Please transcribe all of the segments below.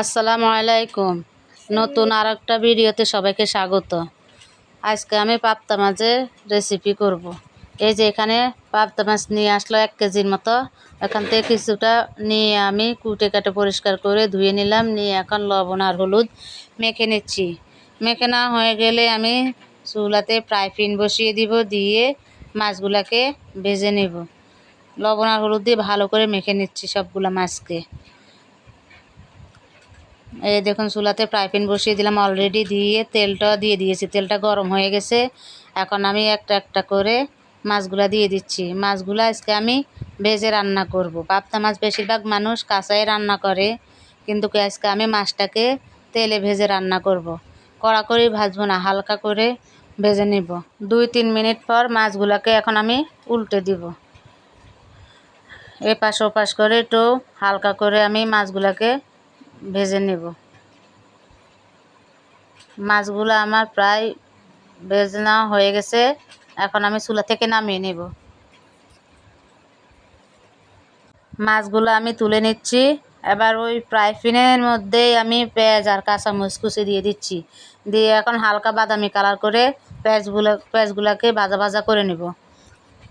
আসসালামু আলাইকুম। নতুন আর একটা ভিডিওতে সবাইকে স্বাগত। আজকে আমি পাবদা মাছের রেসিপি করব। এই যে এখানে পাবদা মাছ নিয়ে আসলো এক কেজির মতো। এখান থেকে কিছুটা নিয়ে আমি কুটে কাটে পরিষ্কার করে ধুয়ে নিলাম। নিয়ে এখন লবণ আর হলুদ মেখে নিচ্ছি। মেখে না হয়ে গেলে আমি চুলাতে ফ্রাই প্যান বসিয়ে দিব, দিয়ে মাছগুলাকে ভেজে নেব। লবণ আর হলুদ দিয়ে ভালো করে মেখে নিচ্ছি সবগুলো মাছকে। এই দেখুন চুলাতে ফ্রাই প্যান বসিয়ে দিলাম অলরেডি দিয়ে তেলটা দিয়ে দিয়েছি। তেলটা গরম হয়ে গেছে। এখন আমি একটা একটা করে মাছগুলা দিয়ে দিচ্ছি। মাছগুলো আজকে আমি ভেজে রান্না করব। পাবদা মাছ বেশিরভাগ মানুষ কাঁচাই রান্না করে, কিন্তু আজকে আমি মাছটাকে তেলে ভেজে রান্না করব। কড়া করে ভাজবো না, হালকা করে ভেজে নিব। দুই তিন মিনিট পর মাছগুলোকে এখন আমি উল্টে দিব। এপাশ ওপাশ করে একটু হালকা করে আমি মাছগুলোকে ভেজে নেব। মাছগুলো আমার প্রায় ভেজে নেওয়া হয়ে গেছে। এখন আমি চুলা থেকে নামিয়ে নেব। মাছগুলো আমি তুলে নিচ্ছি। এবার ওই ফ্রাই প্যানের মধ্যেই আমি পেঁয়াজ আর কাঁচামরিচ কুচি দিয়ে দিচ্ছি। দিয়ে এখন হালকা বাদামি কালার করে পেঁয়াজগুলো পেঁয়াজগুলোকে ভাজা ভাজা করে নেব।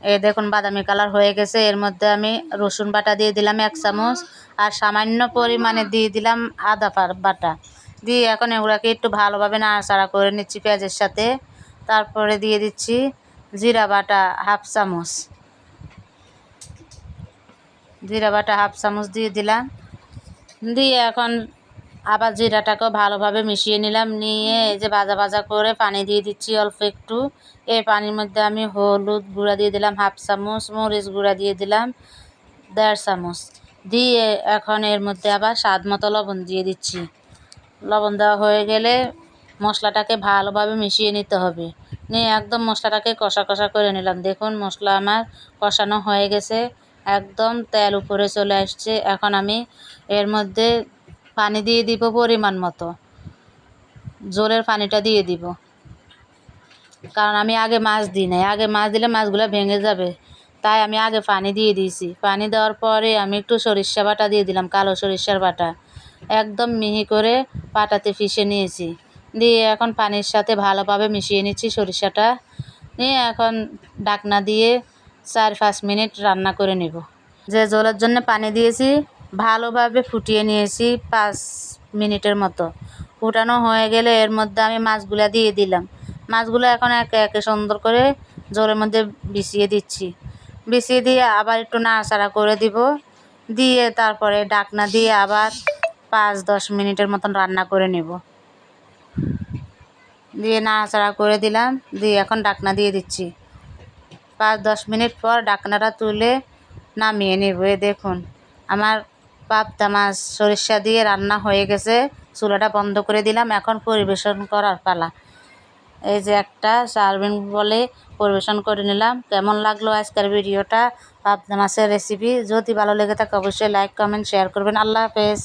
এই দেখুন, বাদামি কালার হয়ে গেছে। এর মধ্যে আমি রসুন বাটা দিয়ে দিলাম এক চামচ আর সামান্য পরিমাণে দিয়ে দিলাম আদা বাটা। দিয়ে এখন এগুলোকে একটু ভালোভাবে নাড়াচাড়া করে নিচ্ছি পেঁয়াজের সাথে। তারপরে দিয়ে দিচ্ছি জিরা বাটা হাফ চামচ। জিরা বাটা হাফ চামচ দিয়ে দিলাম। দিয়ে এখন আবার জিরাটাকেও ভালোভাবে মিশিয়ে নিলাম। নিয়ে এই যে ভাজা ভাজা করে পানি দিয়ে দিচ্ছি অল্প একটু। এই পানির মধ্যে আমি হলুদ গুঁড়া দিয়ে দিলাম, হাফ চামচ, মরিচ গুঁড়া দিয়ে দিলাম, দেড় চামচ। দিয়ে এখন এর মধ্যে আবার স্বাদ মতো লবণ দিয়ে দিচ্ছি। লবণ দেওয়া হয়ে গেলে মশলাটাকে ভালোভাবে মিশিয়ে নিতে হবে। নিয়ে একদম মশলাটাকে কষা কষা করে নিলাম। দেখুন মশলা আমার কষানো হয়ে গেছে। একদম তেল উপরে চলে আসছে। এখন আমি এর মধ্যে পানি দিয়ে দিব পরিমাণ মতো। জোরের পানিটা দিয়ে দিব। কারণ আমি আগে মাছ দিই নাই। আগে মাছ দিলে মাছগুলো ভেঙে যাবে। তাই আমি আগে পানি দিয়ে দিয়েছি। পানি দেওয়ার পরে আমি একটু সরিষা বাটা দিয়ে দিলাম, কালো সরিষার বাটা। একদম মিহি করে পাটাতে ফিশে নিয়েছি। দিয়ে এখন পানির সাথে ভালোভাবে মিশিয়ে নিচ্ছি সরিষাটা। নিয়ে এখন ডাকনা দিয়ে চার পাঁচ মিনিট রান্না করে নেব। যে জলের জন্য পানি দিয়েছি ভালোভাবে ফুটিয়ে নিয়েছি পাঁচ মিনিটের মতো। ফুটানো হয়ে গেলে এর মধ্যে আমি মাছগুলো দিয়ে দিলাম। মাছগুলো এখন একে একে সুন্দর করে জলের মধ্যে বিছিয়ে দিচ্ছি। বিছিয়ে দিয়ে আবার একটু নাড়াচাড়া করে দিব। দিয়ে তারপরে ডাকনা দিয়ে আবার পাঁচ দশ মিনিটের মতন রান্না করে নেব। দিয়ে নাড়াচাড়া করে দিলাম। দিয়ে এখন ডাকনা দিয়ে দিচ্ছি। পাঁচ দশ মিনিট পর ডাকনাটা তুলে নামিয়ে নেব। এ দেখুন, আমার পাবদা মাছ সরিষা দিয়ে রান্না হয়ে গেছে। চুলাটা বন্ধ করে দিলাম, এখন পরিবেশন করার পালা। এই যে একটা সার্ভিং বলে পরিবেশন করে নিলাম। কেমন লাগল আজকের ভিডিওটা? পাবদা মাছের রেসিপি যদি ভালো লেগে থাকে, অবশ্যই লাইক কমেন্ট শেয়ার করবেন। আল্লাহ হাফেজ।